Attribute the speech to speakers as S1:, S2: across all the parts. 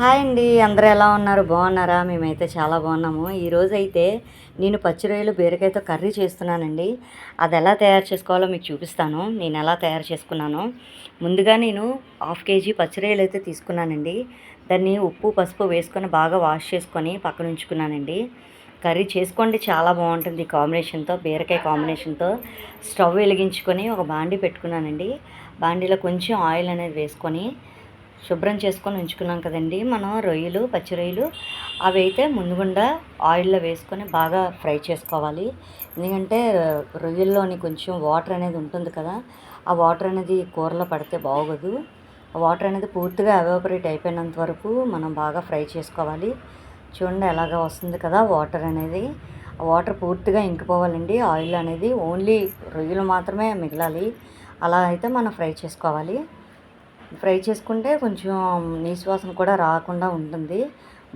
S1: Hi అండి అందరూ ఎలా ఉన్నారు? బాగున్నారా? మేమైతే చాలా బాగున్నాము. ఈరోజు అయితే నేను పచ్చి రొయ్యలు బీరకాయతో కర్రీ చేస్తున్నానండి. అది ఎలా తయారు చేసుకోవాలో మీకు చూపిస్తాను. నేను ఎలా తయారు చేసుకున్నాను. ముందుగా నేను హాఫ్ కేజీ పచ్చి రొయ్యలు అయితే తీసుకున్నానండి. దాన్ని ఉప్పు పసుపు వేసుకొని బాగా వాష్ చేసుకొని పక్కన ఉంచుకున్నానండి. కర్రీ చేసుకోండి చాలా బాగుంటుంది ఈ కాంబినేషన్తో బీరకాయ కాంబినేషన్తో. స్టవ్ వెలిగించుకొని ఒక బాండీ పెట్టుకున్నానండి. బాండీలో కొంచెం ఆయిల్ అనేది వేసుకొని శుభ్రం చేసుకొని ఉంచుకున్నాం కదండి. మనం రొయ్యలు పచ్చి రొయ్యలు అవి అయితే ముందుగుండా ఆయిల్లో వేసుకొని బాగా ఫ్రై చేసుకోవాలి. ఎందుకంటే రొయ్యల్లోని కొంచెం వాటర్ అనేది ఉంటుంది కదా ఆ వాటర్ అనేది కూరలో పడితే బాగోదు. ఆ వాటర్ అనేది పూర్తిగా ఎవాపరేట్ అయిపోయినంత వరకు మనం బాగా ఫ్రై చేసుకోవాలి. చూడండి ఎలాగ వస్తుంది కదా వాటర్ అనేది. వాటర్ పూర్తిగా ఇంకిపోవాలండి. ఆయిల్ అనేది ఓన్లీ రొయ్యలు మాత్రమే మిగలాలి. అలా అయితే మనం ఫ్రై చేసుకోవాలి. ఫ్రై చేసుకుంటే కొంచెం నీసువాసన కూడా రాకుండా ఉంటుంది.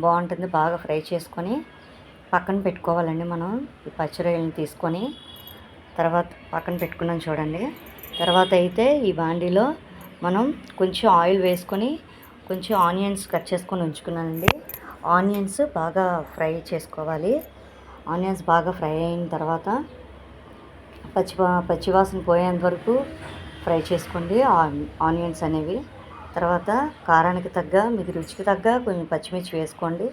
S1: బాగుంటుంది బాగా ఫ్రై చేసుకొని పక్కన పెట్టుకోవాలండి మనం ఈ పచ్చిరొయ్యలను తీసుకొని. తర్వాత పక్కన పెట్టుకున్నాం చూడండి. తర్వాత అయితే ఈ బాండీలో మనం కొంచెం ఆయిల్ వేసుకొని కొంచెం ఆనియన్స్ కట్ చేసుకొని ఉంచుకున్నానండి. ఆనియన్స్ బాగా ఫ్రై చేసుకోవాలి. ఆనియన్స్ బాగా ఫ్రై అయిన తర్వాత పచ్చి పచ్చివాసన పోయేంత వరకు ఫ్రై చేసుకోండి. ఆనియన్స్ అనేవి. తర్వాత కారానికి తగ్గ మీకు రుచికి తగ్గ కొంచెం పచ్చిమిర్చి వేసుకోండి.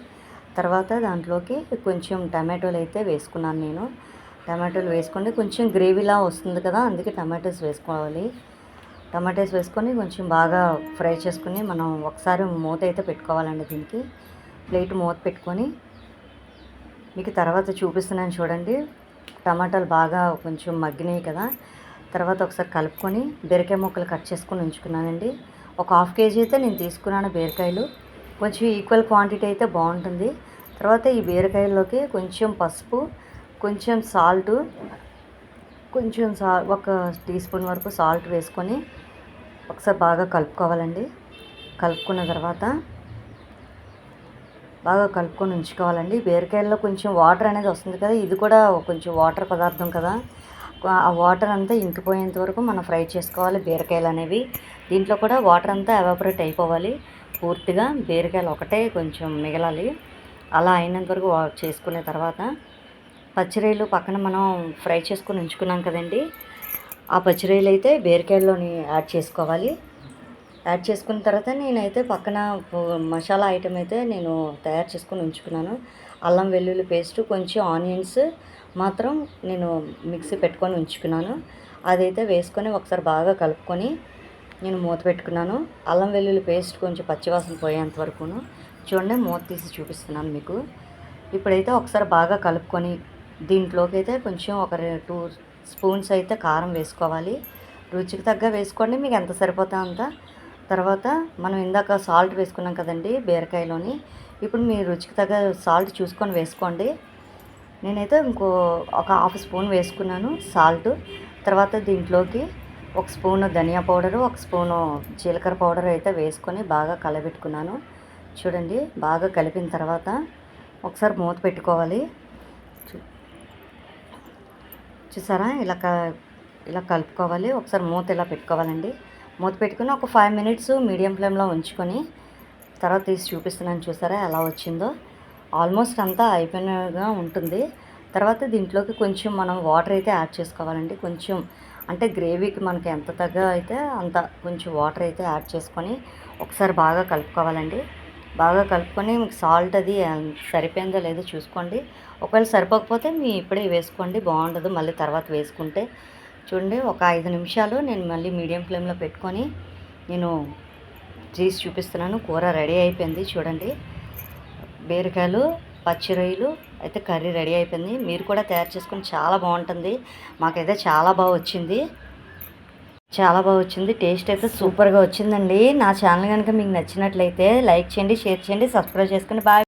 S1: తర్వాత దాంట్లోకి కొంచెం టమాటోలు అయితే వేసుకున్నాను నేను. టమాటోలు వేసుకోండి కొంచెం గ్రేవీలా వస్తుంది కదా అందుకే టమాటోస్ వేసుకోవాలి. టమాటోస్ వేసుకొని కొంచెం బాగా ఫ్రై చేసుకుని మనం ఒకసారి మూత అయితే పెట్టుకోవాలండి దీనికి. ప్లేట్ మూత పెట్టుకొని మీకు తర్వాత చూపిస్తున్నాను చూడండి. టమాటాలు బాగా కొంచెం మగ్గినాయి కదా తర్వాత ఒకసారి కలుపుకొని బీరకాయ ముక్కలు కట్ చేసుకొని ఉంచుకున్నానండి. ఒక హాఫ్ కేజీ అయితే నేను తీసుకున్నాను బీరకాయలు. కొంచెం ఈక్వల్ క్వాంటిటీ అయితే బాగుంటుంది. తర్వాత ఈ బీరకాయల్లోకి కొంచెం పసుపు కొంచెం సాల్ట్ కొంచెం సా ఒక టీ స్పూన్ వరకు సాల్ట్ వేసుకొని ఒకసారి బాగా కలుపుకోవాలండి. కలుపుకున్న తర్వాత బాగా కలుపుకొని ఉంచుకోవాలండి. బీరకాయల్లో కొంచెం వాటర్ అనేది వస్తుంది కదా ఇది కూడా కొంచెం వాటర్ పదార్థం కదా. ఆ వాటర్ అంతా ఇంకిపోయేంత వరకు మనం ఫ్రై చేసుకోవాలి. బీరకాయలు అనేవి దీంట్లో కూడా వాటర్ అంతా ఎవాపరేట్ అయిపోవాలి. పూర్తిగా బీరకాయలు ఒకటే కొంచెం మిగలాలి. అలా అయినంత వరకు చేసుకునే తర్వాత పచ్చిరొయ్యలు పక్కన మనం ఫ్రై చేసుకుని ఉంచుకున్నాం కదండి. ఆ పచ్చిరొయ్యలు అయితే బీరకాయల్లోని యాడ్ చేసుకోవాలి. యాడ్ చేసుకున్న తర్వాత నేనైతే పక్కన మసాలా ఐటెం అయితే నేను తయారు చేసుకుని ఉంచుకున్నాను. అల్లం వెల్లుల్లి పేస్ట్ కొంచెం ఆనియన్స్ మాత్రం నేను మిక్సీ పెట్టుకొని ఉంచుకున్నాను. అదైతే వేసుకొని ఒకసారి బాగా కలుపుకొని నేను మూత పెట్టుకున్నాను. అల్లం వెల్లుల్లి పేస్ట్ కొంచెం పచ్చివాసన పోయేంత వరకును. చూడండి మూత తీసి చూపిస్తున్నాను మీకు. ఇప్పుడైతే ఒకసారి బాగా కలుపుకొని దీంట్లోకి అయితే కొంచెం ఒక టూ స్పూన్స్ అయితే కారం వేసుకోవాలి. రుచికి తగ్గ వేసుకోండి మీకు ఎంత సరిపోతా అంత. తర్వాత మనం ఇందాక సాల్ట్ వేసుకున్నాం కదండి బీరకాయలోని. ఇప్పుడు మీ రుచికి తగ్గ సాల్ట్ చూసుకొని వేసుకోండి. నేనైతే ఇంకో ఒక హాఫ్ స్పూన్ వేసుకున్నాను సాల్ట్ తర్వాత దీంట్లోకి ఒక స్పూను ధనియా పౌడరు ఒక స్పూను జీలకర్ర పౌడర్ అయితే వేసుకొని బాగా కలబెట్టుకున్నాను. చూడండి బాగా కలిపిన తర్వాత ఒకసారి మూత పెట్టుకోవాలి. చూసారా? ఇలా క ఇలా కలుపుకోవాలి. ఒకసారి మూత ఇలా పెట్టుకోవాలండి. మూత పెట్టుకుని ఒక ఫైవ్ మినిట్స్ మీడియం ఫ్లేమ్లో ఉంచుకొని తర్వాత తీసి చూపిస్తున్నాను చూసారా ఎలా వచ్చిందో. ఆల్మోస్ట్ అంతా అయిపోయినగా ఉంటుంది. తర్వాత దీంట్లోకి కొంచెం మనం వాటర్ అయితే యాడ్ చేసుకోవాలండి. కొంచెం అంటే గ్రేవీకి మనకి ఎంత తగ్గ అయితే అంత కొంచెం వాటర్ అయితే యాడ్ చేసుకొని ఒకసారి బాగా కలుపుకోవాలండి. బాగా కలుపుకొని మీకు సాల్ట్ అది సరిపోయిందో లేదో చూసుకోండి. ఒకవేళ సరిపోకపోతే మీ ఇప్పుడే వేసుకోండి బాగుండదు. మళ్ళీ తర్వాత వేసుకుంటే చూడండి ఒక ఐదు నిమిషాలు నేను మళ్ళీ మీడియం ఫ్లేమ్లో పెట్టుకొని నేను చేసి చూపిస్తున్నాను. కూర రెడీ అయిపోయింది. చూడండి. బీరకాయలు పచ్చి రొయ్యలు అయితే కర్రీ రెడీ అయిపోయింది. మీరు కూడా తయారు చేసుకుని చాలా బాగుంటుంది. మాకైతే చాలా బాగా వచ్చింది. చాలా బాగా వచ్చింది. టేస్ట్ అయితే సూపర్గా వచ్చిందండి. నా ఛానల్ కనుక మీకు నచ్చినట్లయితే లైక్ చేయండి షేర్ చేయండి సబ్స్క్రైబ్ చేసుకుని బాయ్.